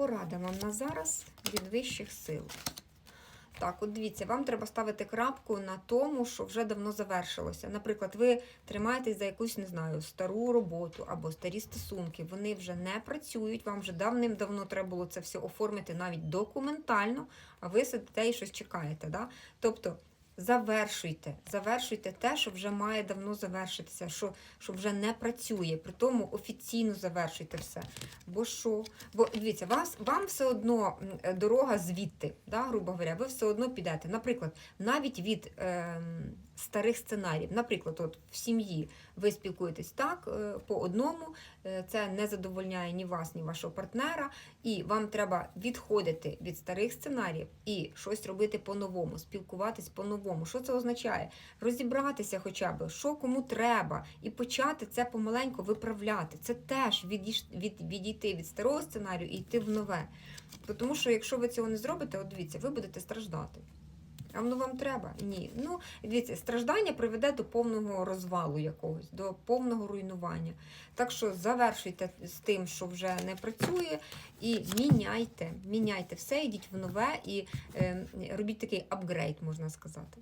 порада вам на зараз від вищих сил. Так, от дивіться, вам треба ставити крапку на тому, що вже давно завершилося. Наприклад, ви тримаєтесь за якусь, не знаю, стару роботу або старі стосунки. Вони вже не працюють, вам вже давним-давно треба було це все оформити навіть документально, а ви сидите і щось чекаєте. Да? Тобто завершуйте, завершуйте те, що вже має давно завершитися, що, що вже не працює. При тому офіційно завершуйте все. Бо що? Бо дивіться, вас, вам все одно е, дорога звідти, да, грубо говоря, ви все одно підете. Наприклад, навіть від ем, старих сценаріїв. Наприклад, от в сім'ї ви спілкуєтесь так е, по одному, е, це не задовольняє ні вас, ні вашого партнера, і вам треба відходити від старих сценаріїв і щось робити по-новому, спілкуватись по-новому. Що це означає? Розібратися хоча б, що кому треба, і почати це помаленьку виправляти. Це теж від, відійти від старого сценарію і йти в нове. Тому що якщо ви цього не зробите, от дивіться, ви будете страждати. А воно вам треба? Ні. Ну, дивіться, страждання приведе до повного розвалу якогось, до повного руйнування. Так що завершуйте з тим, що вже не працює, і міняйте, міняйте все, йдіть в нове і е, робіть такий апгрейд, можна сказати.